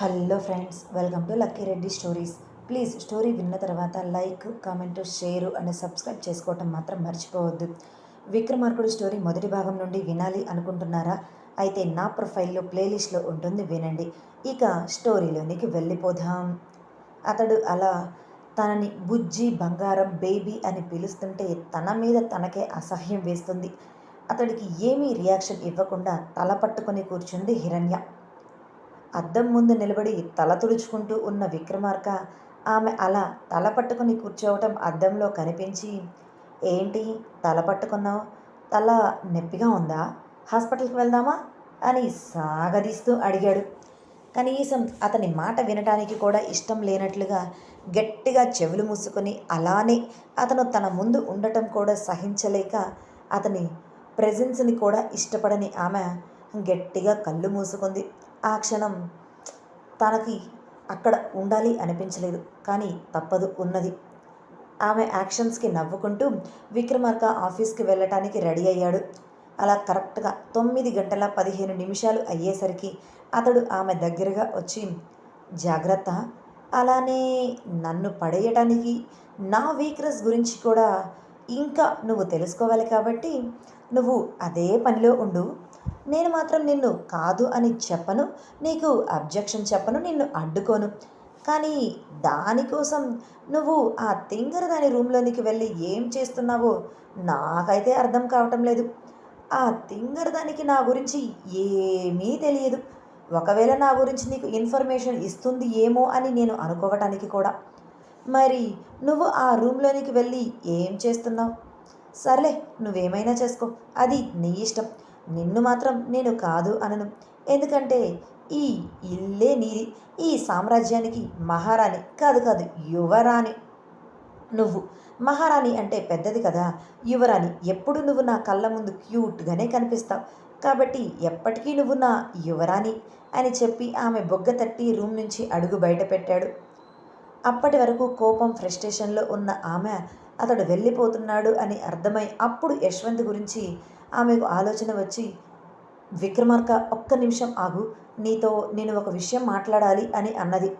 Hello friends welcome to Lucky Reddy stories. Please story విన్న తర్వాత like comment share అని subscribe చేసుకోవటం మాత్రం మర్చిపోవద్దు. విక్రమార్కుడు స్టోరీ మొదటి భాగం నుండి వినాలి అనుకుంటున్నారా? అయితే నా ప్రొఫైల్లో ప్లేలిస్ట్లో ఉంటుంది వినండి. ఇక స్టోరీలోనికి వెళ్ళిపోదాం. అతడు అలా తనని బుజ్జి బంగారం బేబీ అని పిలుస్తుంటే తన మీద తనకే అసహ్యం వేస్తుంది. అతడికి ఏమీ రియాక్షన్ ఇవ్వకుండా తల పట్టుకొని కూర్చుంది హిరణ్య. అద్దం ముందు నిలబడి తల తుడుచుకుంటూ ఉన్న విక్రమార్క ఆమె అలా తల పట్టుకుని కూర్చోవటం అద్దంలో కనిపించి ఏంటి తల పట్టుకున్నావు? తల నొప్పిగా ఉందా? హాస్పిటల్కి వెళ్దామా? అని సాగదీస్తూ అడిగాడు. కనీసం అతని మాట వినటానికి కూడా ఇష్టం లేనట్లుగా గట్టిగా చెవులు మూసుకొని అలానే అతను తన ముందు ఉండటం కూడా సహించలేక అతని ప్రెజెన్స్ని కూడా ఇష్టపడని ఆమె గట్టిగా కళ్ళు మూసుకుంది. ఆ క్షణం తనకి అక్కడ ఉండాలి అనిపించలేదు కానీ తప్పదు ఉన్నది. ఆమె యాక్షన్స్కి నవ్వుకుంటూ విక్రమార్క ఆఫీస్కి వెళ్ళటానికి రెడీ అయ్యాడు. అలా కరెక్ట్గా తొమ్మిది గంటల పదిహేను నిమిషాలు అయ్యేసరికి అతడు ఆమె దగ్గరగా వచ్చి జాగ్రత్త అలానే నన్ను పడేయటానికి నా వీక్నెస్ గురించి కూడా ఇంకా నువ్వు తెలుసుకోవాలి కాబట్టి నువ్వు అదే పనిలో ఉండు. నేను మాత్రం నిన్ను కాదు అని చెప్పను నీకు అబ్జెక్షన్ చెప్పను నిన్ను అడ్డుకోను. కానీ దానికోసం నువ్వు ఆ తింగర దాని రూమ్లోనికి వెళ్ళి ఏం చేస్తున్నావో నాకైతే అర్థం కావటం లేదు. ఆ తింగర దానికి నా గురించి ఏమీ తెలియదు. ఒకవేళ నా గురించి నీకు ఇన్ఫర్మేషన్ ఇస్తుంది ఏమో అని నేను అనుకోవటానికి కూడా. మరి నువ్వు ఆ రూమ్లోనికి వెళ్ళి ఏం చేస్తున్నావు? సర్లే నువ్వేమైనా చేసుకో. అది నీ ఇష్టం. నిన్ను మాత్రం నేను కాదు అనను. ఎందుకంటే ఈ ఇల్లే నీది. ఈ సామ్రాజ్యానికి మహారాణి కాదు కాదు యువరాణి. నువ్వు మహారాణి అంటే పెద్దది కదా. యువరాణి ఎప్పుడు నువ్వు నా కళ్ళ ముందు క్యూట్గానే కనిపిస్తావు. కాబట్టి ఎప్పటికీ నువ్వు నా యువరాణి అని చెప్పి ఆమె బొగ్గ తట్టి రూమ్ నుంచి అడుగు బయట పెట్టాడు. అప్పటి వరకు కోపం ఫ్రస్ట్రేషన్లో ఉన్న ఆమె అతడు వెళ్ళిపోతున్నాడు అని అర్థమై అప్పుడు యశ్వంత్ గురించి ఆమెకు ఆలోచన వచ్చి విక్రమార్క ఒక్క నిమిషం ఆగు. నీతో నేను ఒక విషయం మాట్లాడాలి అని అన్నది.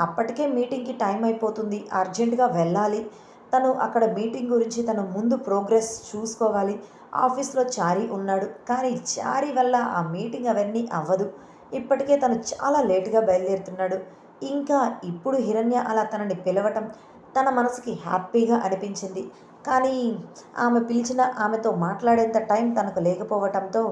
అప్పటికే మీటింగ్కి టైం అయిపోతుంది. అర్జెంటుగా వెళ్ళాలి. తను అక్కడ మీటింగ్ గురించి తను ముందు ప్రోగ్రెస్ చూసుకోవాలి. ఆఫీస్లో చారీ ఉన్నాడు. కానీ చారీ వల్ల ఆ మీటింగ్ అవన్నీ అవ్వదు. ఇప్పటికే తను చాలా లేటుగా బయలుదేరుతున్నాడు. ఇంకా ఇప్పుడు హిరణ్య అలా తనని పిలవటం తన మనసుకి హ్యాపీగా అనిపించింది. కానీ ఆమె పిలిచిన ఆమెతో మాట్లాడేంత టైం తనకు లేకపోవటంతో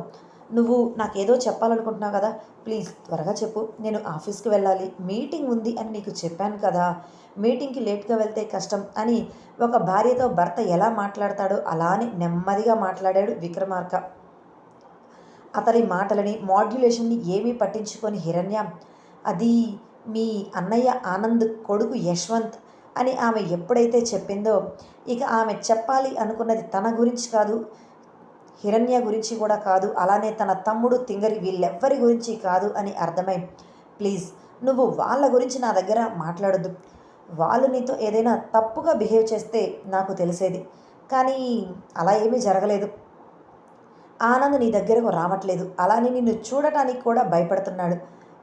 నువ్వు నాకేదో చెప్పాలనుకుంటున్నావు కదా ప్లీజ్ త్వరగా చెప్పు. నేను ఆఫీస్కి వెళ్ళాలి. మీటింగ్ ఉంది అని నీకు చెప్పాను కదా. మీటింగ్కి లేట్గా వెళ్తే కష్టం అని ఒక భార్యతో భర్త ఎలా మాట్లాడతాడో అలానే నెమ్మదిగా మాట్లాడాడు విక్రమార్క. అతని మాటలని మాడ్యులేషన్ని ఏమీ పట్టించుకొని హిరణ్య అది మీ అన్నయ్య ఆనంద్ కొడుకు యశ్వంత్ అని ఆమె ఎప్పుడైతే చెప్పిందో ఇక ఆమె చెప్పాలి అనుకున్నది తన గురించి కాదు హిరణ్య గురించి కూడా కాదు అలానే తన తమ్ముడు తింగరి వీళ్ళెవ్వరి గురించి కాదు అని అర్థమై ప్లీజ్ నువ్వు వాళ్ళ గురించి నా దగ్గర మాట్లాడద్దు. వాళ్ళు నీతో ఏదైనా తప్పుగా బిహేవ్ చేస్తే నాకు తెలిసేది. కానీ అలా ఏమీ జరగలేదు. ఆనంద్ నీ దగ్గరకు రావట్లేదు. అలానే నిన్ను చూడటానికి కూడా భయపడుతున్నాడు.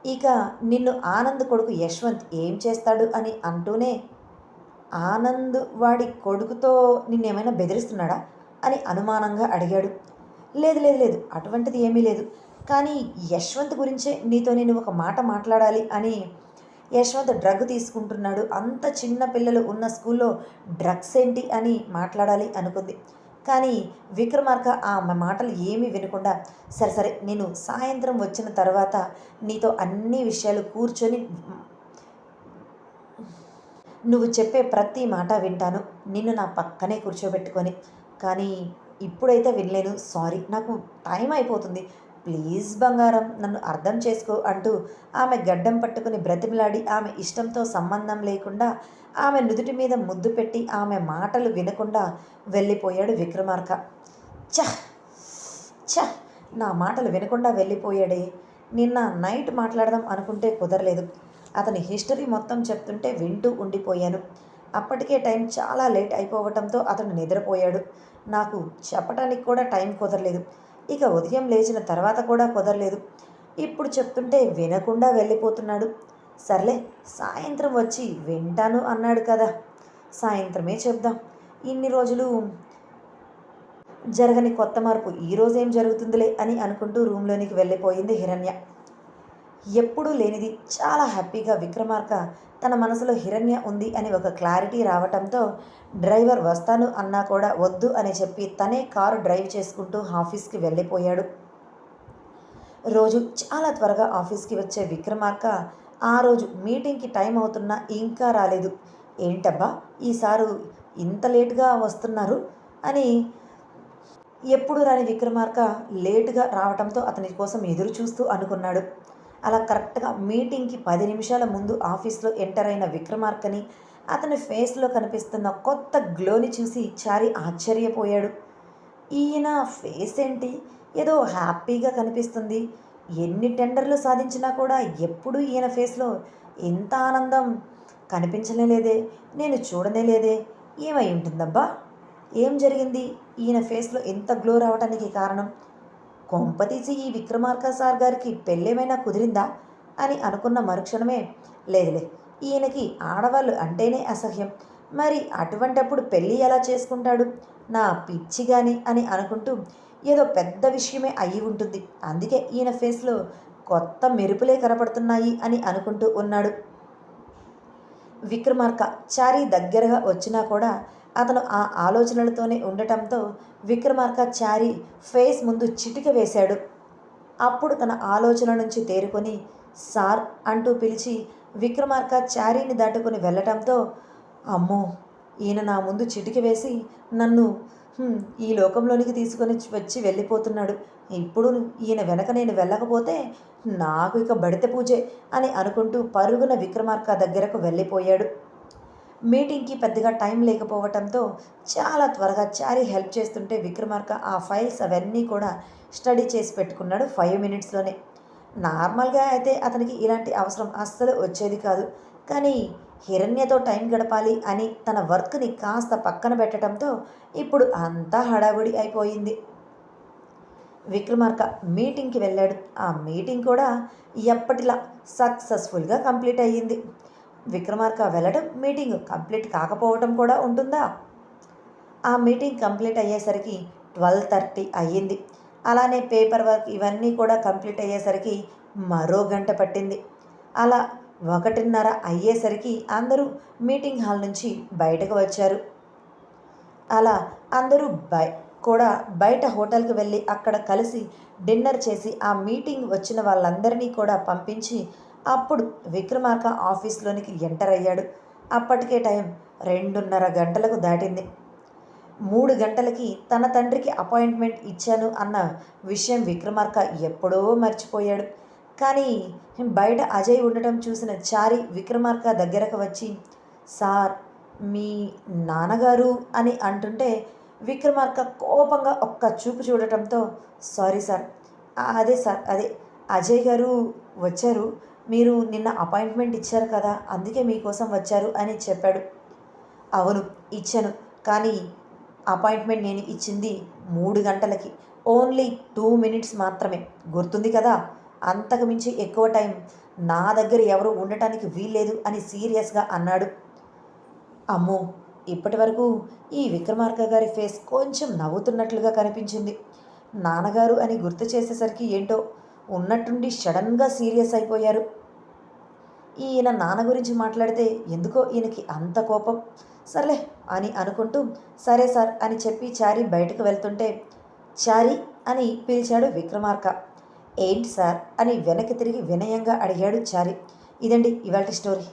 ఇక నిన్ను ఆనంద్ కొడుకు యశ్వంత్ ఏం చేస్తాడు అని అంటూనే ఆనంద్ వాడి కొడుకుతో నిన్నేమైనా బెదిరిస్తున్నాడా? అని అనుమానంగా అడిగాడు. లేదు లేదు లేదు అటువంటిది ఏమీ లేదు. కానీ యశ్వంత్ గురించే నీతో నేను ఒక మాట మాట్లాడాలి అని యశ్వంత్ డ్రగ్ తీసుకుంటున్నాడు. అంత చిన్న పిల్లలు ఉన్న స్కూల్లో డ్రగ్స్ ఏంటి అని మాట్లాడాలి అనుకుంది. కానీ విక్రమార్క ఆమె మాటలు ఏమీ వినకుండా సరే సరే నేను సాయంత్రం వచ్చిన తర్వాత నీతో అన్ని విషయాలు కూర్చొని నువ్వు చెప్పే ప్రతి మాట వింటాను. నిన్ను నా పక్కనే కూర్చోబెట్టుకొని. కానీ ఇప్పుడైతే వినలేను. సారీ నాకు టైం అయిపోతుంది. ప్లీజ్ బంగారం నన్ను అర్థం చేసుకో అంటూ ఆమె గడ్డం పట్టుకుని బ్రతిమిలాడి ఆమె ఇష్టంతో సంబంధం లేకుండా ఆమె నుదుటి మీద ముద్దు పెట్టి ఆమె మాటలు వినకుండా వెళ్ళిపోయాడు విక్రమార్క. చ చ నా మాటలు వినకుండా వెళ్ళిపోయాడే. నిన్న నైట్ మాట్లాడదాం అనుకుంటే కుదరలేదు. అతని హిస్టరీ మొత్తం చెప్తుంటే వింటూ ఉండిపోయాను. అప్పటికే టైం చాలా లేట్ అయిపోవటంతో అతను నిద్రపోయాడు. నాకు చెప్పడానికి కూడా టైం కుదరలేదు. ఇక ఉదయం లేచిన తర్వాత కూడా కుదరలేదు. ఇప్పుడు చెప్తుంటే వినకుండా వెళ్ళిపోతున్నాడు. సర్లే సాయంత్రం వచ్చి వింటాను అన్నాడు కదా. సాయంత్రమే చెప్దాం. ఇన్ని రోజులు జరగని కొత్త మార్పు ఈరోజు ఏం జరుగుతుందిలే అని అనుకుంటూ రూమ్లోనికి వెళ్ళిపోయింది హిరణ్య. ఎప్పుడూ లేనిది చాలా హ్యాపీగా విక్రమార్క తన మనసులో హిరణ్య ఉంది అని ఒక క్లారిటీ రావటంతో డ్రైవర్ వస్తాను అన్నా కూడా వద్దు అని చెప్పి తనే కారు డ్రైవ్ చేసుకుంటూ ఆఫీస్కి వెళ్ళిపోయాడు. రోజు చాలా త్వరగా ఆఫీస్కి వచ్చే విక్రమార్క ఆ రోజు మీటింగ్కి టైం అవుతున్నా ఇంకా రాలేదు. ఏంటబ్బా ఈసారు ఇంత లేటుగా వస్తున్నారు? అని ఎప్పుడు రాని విక్రమార్క లేటుగా రావటంతో అతని కోసం ఎదురు చూస్తూ అనుకున్నాడు. అలా కరెక్ట్గా మీటింగ్కి పది నిమిషాల ముందు ఆఫీస్లో ఎంటర్ అయిన విక్రమార్కని అతని ఫేస్లో కనిపిస్తున్న కొత్త గ్లోని చూసి చారి ఆశ్చర్యపోయాడు. ఈయన ఫేస్ ఏంటి? ఏదో హ్యాపీగా కనిపిస్తుంది. ఎన్ని టెండర్లు సాధించినా కూడా ఎప్పుడు ఈయన ఫేస్లో ఎంత ఆనందం కనిపించనే లేదే నేను చూడనే లేదే. ఏమై ఉంటుందబ్బా? ఏం జరిగింది? ఈయన ఫేస్లో ఎంత గ్లో రావడానికి కారణం? కొంపతీసి ఈ విక్రమార్క సార్ గారికి పెళ్ళేమైనా కుదిరిందా? అని అనుకున్న మరుక్షణమే లేదులే ఈయనకి ఆడవాళ్ళు అంటేనే అసహ్యం. మరి అటువంటప్పుడు పెళ్ళి ఎలా చేసుకుంటాడు? నా పిచ్చి గాని అని అనుకుంటూ ఏదో పెద్ద విషయమే అయి ఉంటుంది. అందుకే ఈయన ఫేస్లో కొత్త మెరుపులే కనపడుతున్నాయి అని అనుకుంటూ ఉన్నాడు. విక్రమార్క చారీ దగ్గరగా వచ్చినా కూడా అతను ఆ ఆలోచనలతోనే ఉండటంతో విక్రమార్క చారి ఫేస్ ముందు చిటిక వేశాడు. అప్పుడు తన ఆలోచన నుంచి తేరుకొని సార్ అంటూ పిలిచి విక్రమార్క చారీని దాటుకుని వెళ్ళటంతో అమ్మో ఈయన నా ముందు చిటిక వేసి నన్ను ఈ లోకంలోనికి తీసుకొని వచ్చి వెళ్ళిపోతున్నాడు. ఇప్పుడు ఈయన వెనక నేను వెళ్ళకపోతే నాకు ఇక బడిత పూజే అని అనుకుంటూ పరుగున విక్రమార్క దగ్గరకు వెళ్ళిపోయాడు. మీటింగ్కి పెద్దగా టైం లేకపోవటంతో చాలా త్వరగా చారి హెల్ప్ చేస్తుంటే విక్రమార్క ఆ ఫైల్స్ అవన్నీ కూడా స్టడీ చేసి పెట్టుకున్నాడు ఫైవ్ మినిట్స్లోనే. నార్మల్గా అయితే అతనికి ఇలాంటి అవసరం అస్సలు వచ్చేది కాదు. కానీ హిరణ్యతో టైం గడపాలి అని తన వర్క్ని కాస్త పక్కన పెట్టడంతో ఇప్పుడు అంతా హడావుడి అయిపోయింది. విక్రమార్క మీటింగ్కి వెళ్ళాడు. ఆ మీటింగ్ కూడా ఎప్పటిలా సక్సెస్ఫుల్గా కంప్లీట్ అయ్యింది. విక్రమార్క వెళ్ళడం మీటింగ్ కంప్లీట్ కాకపోవటం కూడా ఉంటుందా? ఆ మీటింగ్ కంప్లీట్ అయ్యేసరికి ట్వెల్వ్ థర్టీ అయ్యింది. అలానే పేపర్ వర్క్ ఇవన్నీ కూడా కంప్లీట్ అయ్యేసరికి మరో గంట పట్టింది. అలా ఒకటిన్నర అయ్యేసరికి అందరూ మీటింగ్ హాల్ నుంచి బయటకు వచ్చారు. అలా అందరూ బై కూడా బయట హోటల్కి వెళ్ళి అక్కడ కలిసి డిన్నర్ చేసి ఆ మీటింగ్ వచ్చిన వాళ్ళందరినీ కూడా పంపించి అప్పుడు విక్రమార్క ఆఫీస్లోనికి ఎంటర్ అయ్యాడు. అప్పటికే టైం రెండున్నర గంటలకు దాటింది. మూడు గంటలకి తన తండ్రికి అపాయింట్మెంట్ ఇచ్చాను అన్న విషయం విక్రమార్క ఎప్పుడో మర్చిపోయాడు. కానీ బయట అజయ్ ఉండటం చూసిన చారి విక్రమార్క దగ్గరకు వచ్చి సార్ మీ నాన్నగారు అని అంటుంటే విక్రమార్క కోపంగా ఒక్క చూపు చూడటంతో సారీ సార్ అదే సార్ అదే అజయ్ గారు వచ్చారు. మీరు నిన్న అపాయింట్మెంట్ ఇచ్చారు కదా అందుకే మీకోసం వచ్చారు అని చెప్పాడు. అవును ఇచ్చాను. కానీ అపాయింట్మెంట్ నేను ఇచ్చింది మూడు గంటలకి. ఓన్లీ టూ మినిట్స్ మాత్రమే. గుర్తుంది కదా? అంతకుమించి ఎక్కువ టైం నా దగ్గర ఎవరు ఉండటానికి వీల్లేదు అని సీరియస్గా అన్నాడు. అమ్మో ఇప్పటి వరకు ఈ విక్రమార్క గారి ఫేస్ కొంచెం నవ్వుతున్నట్లుగా కనిపించింది. నాన్నగారు అని గుర్తు చేసేసరికి ఏంటో ఉన్నట్టుండి సడన్గా సీరియస్ అయిపోయారు. ఈయన నాన్న గురించి మాట్లాడితే ఎందుకో ఈయనకి అంత కోపం. సర్లే అని అనుకుంటూ సరే సార్ అని చెప్పి చారి బయటకు వెళ్తుంటే చారి అని పిలిచాడు విక్రమార్క. ఏంటి సార్ అని వెనక్కి తిరిగి వినయంగా అడిగాడు చారి. ఇదండి ఇవాళ స్టోరీ.